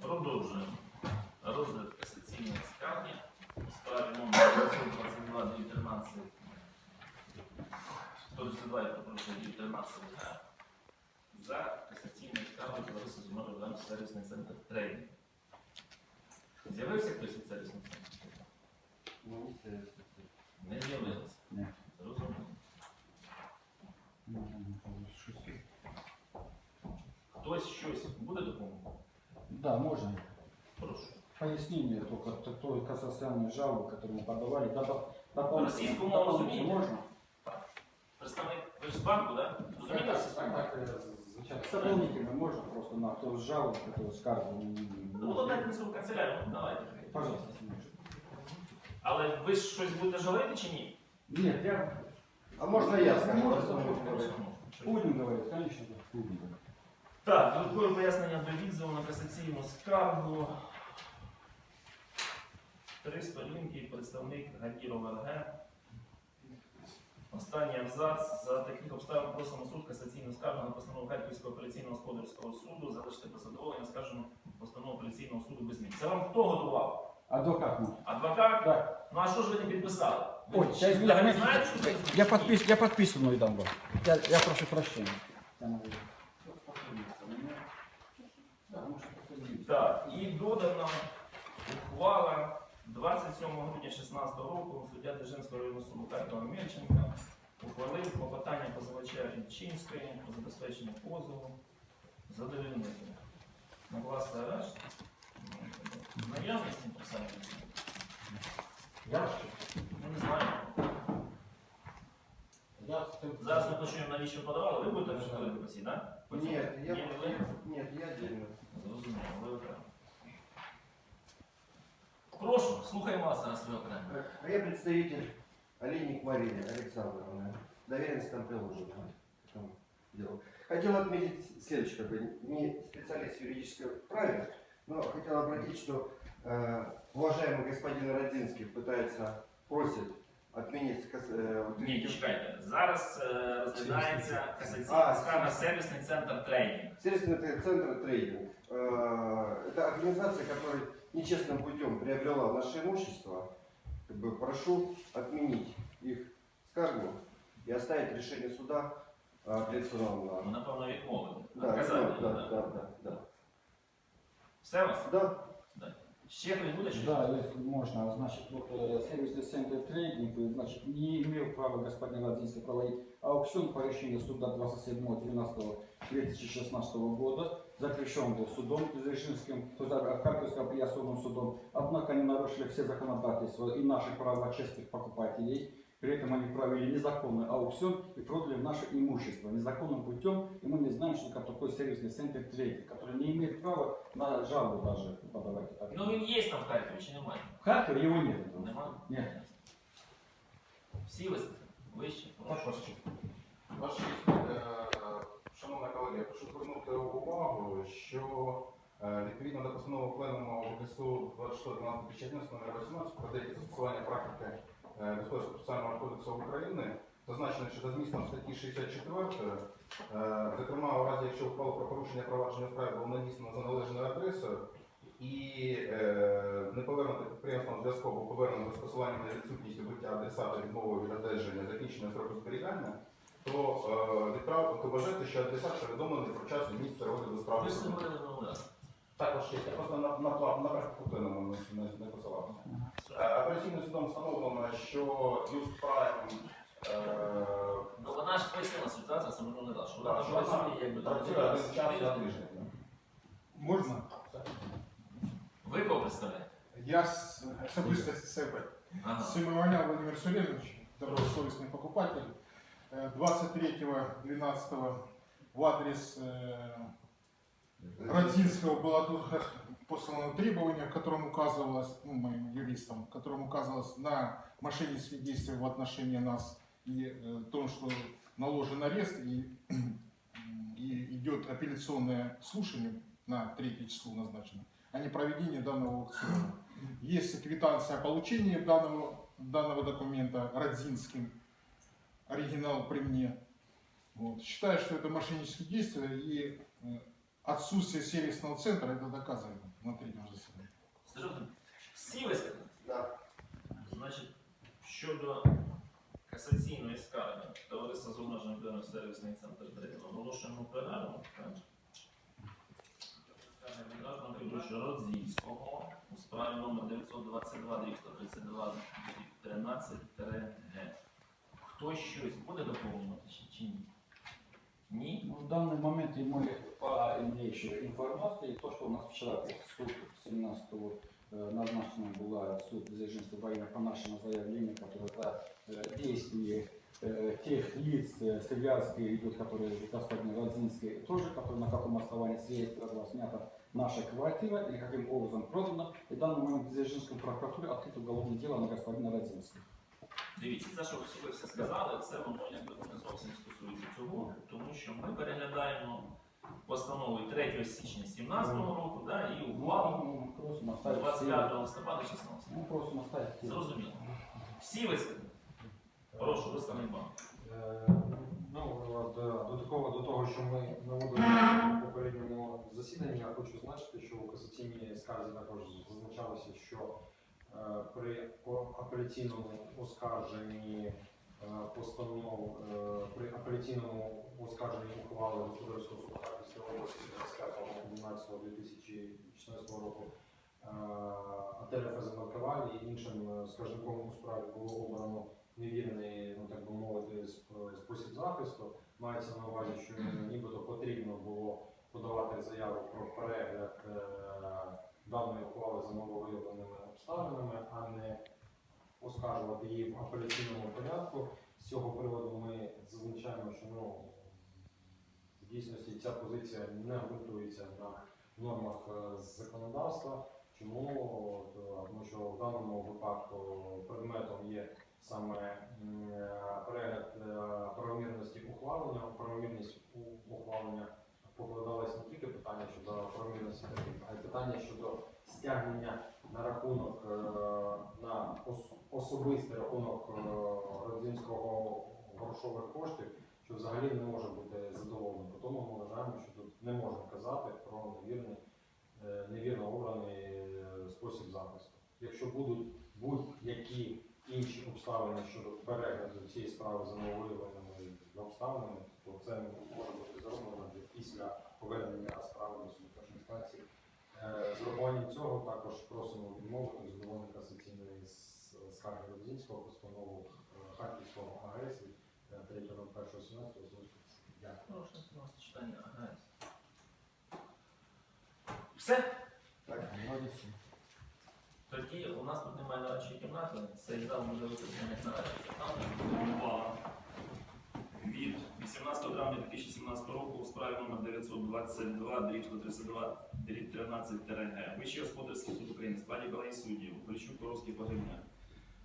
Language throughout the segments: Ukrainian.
Продовжуємо розгляд касаційної скарги у справі номер 922 19 132, я 19 г за касаційною скаргою Зумовий Лем сервісний центр трейдинг. З'явився хтось від сервісного центру? Ну. Не з'явився. Ні. Зрозуміло Хтось щось буде допомогти? Да, можно. Прошу. Пояснение только т- той кассационной жалобы, которую мы подавали. Добав- дополнительно- Российскую мову дополнительно разумеете? можно? Представник, ви ж з банку, так? Да? Розумієте Так, систему? так, так, э, звучало. Дополнительно можно просто на ту жалобу, которую скаргу. Ну, то дайте несу в канцелярію, ну, давайте. Пожалуйста, сможешь. Але ви ж щось будете жалити чи ні? Нет, я... А можно я скажу? Можно, Раз он можно. говорит. Будем говорить, конечно, да. Будем говорить. Так, додаткове пояснення до відзиву на касаційну скаргу. Три сторінки, представник Гакіров РГ. Останній абзац. За таких обставин просимо суд касаційну скаргу на постанову Харківського апеляційного господарського суду залишити без задоволення скажемо постанову апеляційного суду без змін. Це вам хто готував? Адвокат. Адвокат? Да. Ну а що ж ви не підписали? Ви Ой, ж я знаєте, що це? Я, подпис, я подписанную дам вам. Я, я прошу прощения. Я могу. Да, может, походить. Так, і додана ухвала 27 грудня 2016 року суддя Держинського районного суду Харкова Мельченка ухвалив клопотання позивача Ільчинської про забезпечення позову задовільнити. Накласти арешт. Наявність написання. Я, Ну не знаю. я Зараз ми почуємо, навіщо подавали. Ви будете по цій, так? Нет, я, Ні, ви? нет, я отдельно. Зрозуміло, ви слухаємо вас зараз окремо. А я представитель Олейник Мария Александровна. Доверенность там приложена. к этому. Хотел отметить следующее, как бы не специалист в юридическом праве, но хотел обратить, что э, уважаемый господин Родзинский пытается, просит отменить кас- э, вот Ні, эти- чекайте. Зараз е, розглядається А, касаційна скарга сервісний центр трейдинг. Сервисный центр трейдинг. Э, Это организация, которая нечестным путем приобрела наше имущество. Как бы прошу отменить их скаргу и оставить решение суда э, апелляционного. Ну, напевно, відмовити. Да, Наказати. да, да. да, да, да. Все у вас? Да, Ще хтось буде? Да, если можно, значит, вот э, сервисный центр трейдинг, значит, не имел права господин Ладинский проводить аукцион по решению суда 27.12.2016 года, запрещен был судом есть а, Харьковским апелляционным судом, однако они нарушили все законодательства и наши права честных покупателей, при этом они провели незаконный аукцион и продали наше имущество незаконным путем, и мы не знаем, что такое сервисный центр трейдинг, который не имеет права на жалобу даже подавать. Ну він є там в Харкові чи немає? В Харькове его нет. Нема? Нет. Всі виступи? Вище? Прошу. Ваш честь, е, шановна колега, я прошу звернути увагу, що е, відповідно до постанови пленуму ОКСУ 26.12.2014 номер 18 про деякі застосування практики е, Господарського процесуального кодексу України, зазначено, що за змістом статті 64, е, зокрема, у разі, якщо ухвала про порушення провадження справи було надіслано за належною адресою і е, не повернуто підприємством зв'язку або повернено за скасуванням на відсутність убиття адресата відмовою від одержання закінчення строку зберігання, то е, відправ то вважається, що адресат повідомлений про час і місце розгляду справи. Ви ж це говорили минулий раз. Також є. Я просто на на на, на практику пленуму не, не, не посилався. Е, Апеляційним судом встановлено, що Юст Прайм е, Ну вона ж пояснила ситуацію, це минулий раз, що вона так, там що вона працює, якби там працює один один раз час на тиждень. тиждень. Можна? Ви кого представляєте? Я с- особисто себе. Ага. Семенян Владимир Сулеймович, добросовестный покупатель. Э, 23.12 в адрес э, Родзинского было послано требование, в котором указывалось, ну, моим юристам, в котором указывалось на мошеннические действия в отношении нас и э, том, что наложен арест и, и идет апелляционное слушание на третье число назначено, а не проведение данного аукциона. Есть квитанция о получении данного, данного документа Родзинским, оригинал при мне. Вот. Считаю, что это мошеннические действия и э, отсутствие сервисного центра это доказано на третьем заседании. Зрозуміло. Всі висказали? Да. Значить, щодо касаційної скарги товариства з обмеженою відповідальністю сервісний центр Дрейна, оголошуємо перерву. так? Скарга від граждан у справі номер 922 132 13 г Хто щось буде доповнювати чи ні? Ні? Ну, в данный момент и мы по имеющей информации, то, что у нас вчера суд 17-го э, назначена была суд Дзержинского района по нашему заявлению, которое это э, действие э, тех лиц, связки идут, которые господин Родзинский тоже, который на каком основании свидетельства была снята наша квартира и каким образом продана. И в данный момент в Дзержинской прокуратуре открыто уголовное дело на господина Родзинского. Дивіться, це, що ви все сказали, це воно якби не зовсім стосується цього, тому що ми переглядаємо постанову 3 січня 2017 року да, і ухвалу Ну, 25 листопада 16 Ну, оставить. Зрозуміло. Всі висказали? Прошу, виставний банк. Е, Ну, до, до такого, до того, що ми наводили на попередньому засіданні, я хочу зазначити, що у касаційній скарзі також зазначалося, що е, при апеляційному оскарженні е, постанов, е, при апеляційному оскарженні ухвали Господарського суду Харківської області 25.12.2016 року е, АТР і іншим е, скаржником у справі було обрано невірний, ну так би мовити, сп- спосіб захисту. Мається на увазі, що нібито потрібно було подавати заяву про перегляд е, даної ухвали за нововиявленими обставинами, а не оскаржувати її в апеляційному порядку. З цього приводу ми зазначаємо, що ну, в дійсності ця позиція не ґрунтується на нормах е, законодавства. Чому? Е, Тому що в даному випадку предметом є саме е, перегляд правомірності ухвалення. Правомірність ухвалення покладалось не тільки питання щодо правомірності тарифів, а й питання щодо стягнення на рахунок е, на особистий рахунок е, родзинського грошових коштів, що взагалі не може бути задоволено. Тому ми вважаємо, що тут не можна казати про невірний, е, невірно обраний спосіб захисту. Якщо будуть будь-які інші обставини щодо перегляду цієї справи за нововиявленими обставинами, то це може бути зроблено після повернення справи до суду першої інстанції. Е, З урахуванням цього також просимо відмовити задоволення касаційної с- скарги Родзінського постанову е, Харківського АГС від 3.01.17 Дякую. Все? Так. Вроде все. У нас тут немає нарадчої кімнати. Цей зал може використаний як нарадча кімната. Ухвала від 18 травня 2017 року у справі номер 922 дріб 132 дріб 13 ТРГ. Вищий господарський суд України, складі колегії суддів, Поліщук, Коровський, Погребня.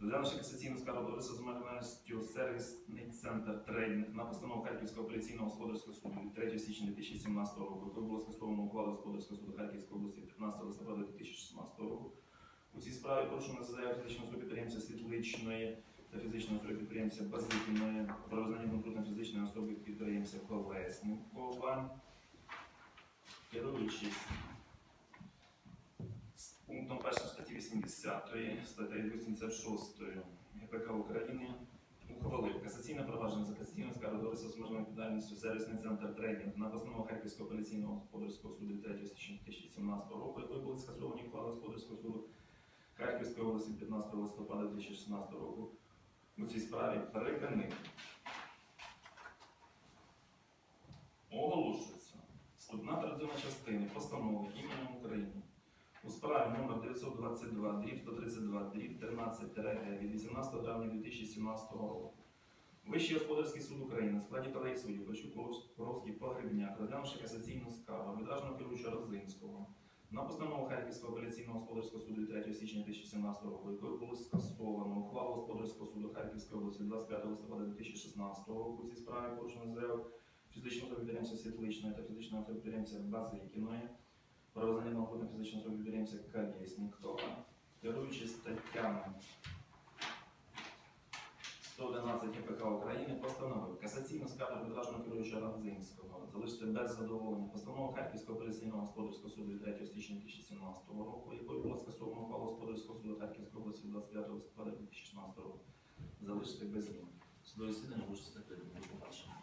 Розглянувши касаційну скаргу товариства з обмеженістю сервісний центр трейдинг на постанову Харківського апеляційного господарського суду від 3 січня 2017 року, якою було скасовано ухвалу господарського суду Харківської області 15 листопада 2016 року. У цій справі порушено заяву фізичного особи підприємця Світличної та фізичної особи підприємця Базикіної про визнання банкрутом фізичної особи підприємця Колесникова, керуючись з пунктом 1 статті 80, статтею 86 ГПК України ухвалив касаційне провадження за касаційною скаргою з обмеженою відповідальністю сервісний центр трейдинг на постанову Харківського апеляційного господарського суду 3 січня 2017 року, якою були скасовані ухвали господарського суду Харківської області 15 листопада 2016 року у цій справі переконати. Оголошується вступна третина частини постанови іменем України у справі номер 922 дріб 132 дріб 13 ТРГ від 18 травня 2017 року. Вищий господарський суд України в складі колегії суддів Коровський, Погребняк, розглянувши касаційну скаргу відраженого керуючого Розинського на постанову Харківського апеляційного господарського суду 3 січня 2017 року, якою було скасовано ухвалу господарського суду Харківської області 25 листопада 2016 року. У цій справі порушено заяву фізичного підприємця Світличної та фізичного підприємця Базикіної про визнання науковим фізичного підприємця Колєснікова, керуючись статтями 111 КПК України постановив касаційну скаргу арбітражного керуючого Радзинського залишити без задоволення постанову Харківського апеляційного господарського суду 3 січня 2017 року, якою було скасовано ухвалу господарського суду Харківської області 25 листопада 2016 року. Залишити без змін. Судове засідання може стати побачення.